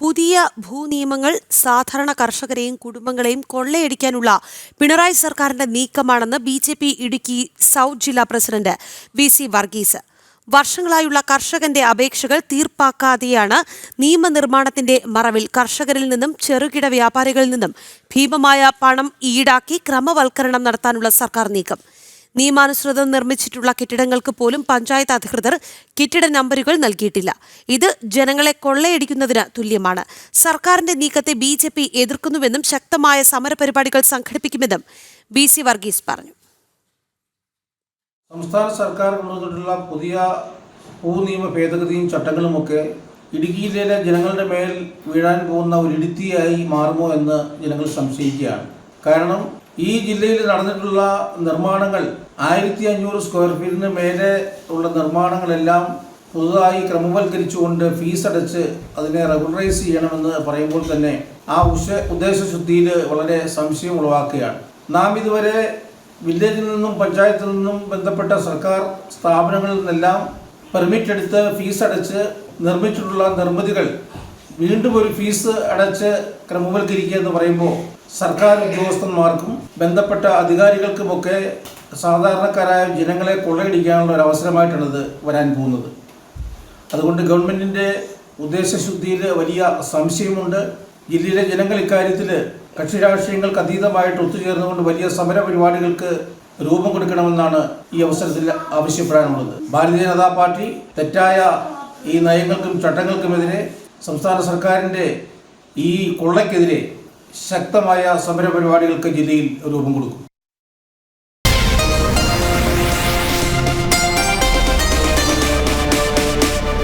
പുതിയ ഭൂനിയമങ്ങൾ സാധാരണ കർഷകരെയും കുടുംബങ്ങളെയും കൊള്ളയടിക്കാനുള്ള പിണറായി സർക്കാരിന്റെ നീക്കമാണെന്ന് B J P Idukki south ജില്ലാ പ്രസിഡന്റ് വി സി വർഗീസ്. വർഷങ്ങളായുള്ള കർഷകന്റെ അപേക്ഷകൾ തീർപ്പാക്കാതെയാണ് നിയമനിർമ്മാണത്തിന്റെ മറവിൽ കർഷകരിൽ നിന്നും ചെറുകിട വ്യാപാരികളിൽ നിന്നും ഭീമമായ പണം ഈടാക്കി ക്രമവൽക്കരണം നടത്താനുള്ള സർക്കാർ നീക്കം. നിയമാനുസൃതം നിർമ്മിച്ചിട്ടുള്ള കെട്ടിടങ്ങൾക്ക് പോലും പഞ്ചായത്ത് അധികൃതർ കെട്ടിട നമ്പറുകൾ നൽകിയിട്ടില്ല. ഇത് ജനങ്ങളെ കൊള്ളയടിക്കുന്നതിന് തുല്യമാണ്. സർക്കാരിന്റെ നീക്കത്തെ ബി ജെ പി എതിർക്കുന്നുവെന്നും ശക്തമായ സമരപരിപാടികൾ സംഘടിപ്പിക്കുമെന്നും ബി സി വർഗീസ് പറഞ്ഞു. സംസ്ഥാന സർക്കാർ കൊണ്ടുവന്നിട്ടുള്ള പുതിയ ഭൂനിയമ ഭേദഗതിയും ചട്ടങ്ങളുമൊക്കെ ഇടുക്കി ജില്ലയിലെ ജനങ്ങളുടെ മേൽ വീഴാൻ പോകുന്ന ഒരു ഇടുത്തിയായി മാറുമോ എന്ന് ജനങ്ങൾ സംശയിക്കുകയാണ്. കാരണം ഈ ജില്ലയിൽ നടന്നിട്ടുള്ള നിർമ്മാണങ്ങൾ ആയിരത്തി അഞ്ഞൂറ് സ്ക്വയർ ഫീറ്റിന് മേലെ ഉള്ള നിർമ്മാണങ്ങളെല്ലാം പുതുതായി ക്രമവൽക്കരിച്ചുകൊണ്ട് ഫീസ് അടച്ച് അതിനെ റെഗുലറൈസ് ചെയ്യണമെന്ന് പറയുമ്പോൾ തന്നെ ആ ഉഷ ഉദ്ദേശശുദ്ധിയിൽ വളരെ സംശയം ഉളവാക്കുകയാണ്. നാം ഇതുവരെ വില്ലേജിൽ നിന്നും പഞ്ചായത്തിൽ നിന്നും ബന്ധപ്പെട്ട സർക്കാർ സ്ഥാപനങ്ങളിൽ നിന്നെല്ലാം പെർമിറ്റ് എടുത്ത് ഫീസ് അടച്ച് നിർമ്മിച്ചിട്ടുള്ള നിർമ്മിതികൾ വീണ്ടും ഒരു ഫീസ് അടച്ച് ക്രമവൽക്കരിക്കുക എന്ന് പറയുമ്പോൾ സർക്കാർ ഉദ്യോഗസ്ഥന്മാർക്കും ബന്ധപ്പെട്ട അധികാരികൾക്കുമൊക്കെ സാധാരണക്കാരായ ജനങ്ങളെ കൊള്ളയടിക്കാനുള്ള ഒരു അവസരമായിട്ടാണ് ഇത് വരാൻ പോകുന്നത്. അതുകൊണ്ട് ഗവൺമെന്റിന്റെ ഉദ്ദേശശുദ്ധിയിൽ വലിയ സംശയമുണ്ട്. ജില്ലയിലെ ജനങ്ങൾ ഇക്കാര്യത്തിൽ കക്ഷി രാഷ്ട്രീയങ്ങൾക്ക് അതീതമായിട്ട് ഒത്തുചേർന്നുകൊണ്ട് വലിയ സമര പരിപാടികൾക്ക് രൂപം കൊടുക്കണമെന്നാണ് ഈ അവസരത്തിൽ ആവശ്യപ്പെടാനുള്ളത്. ഭാരതീയ ജനതാ പാർട്ടി തെറ്റായ ഈ നയങ്ങൾക്കും ചട്ടങ്ങൾക്കുമെതിരെ സംസ്ഥാന സർക്കാരിന്റെ ഈ കൊള്ളയ്ക്കെതിരെ ശക്തമായ സമര പരിപാടികൾക്ക് ജില്ലയിൽ രൂപം കൊടുക്കും.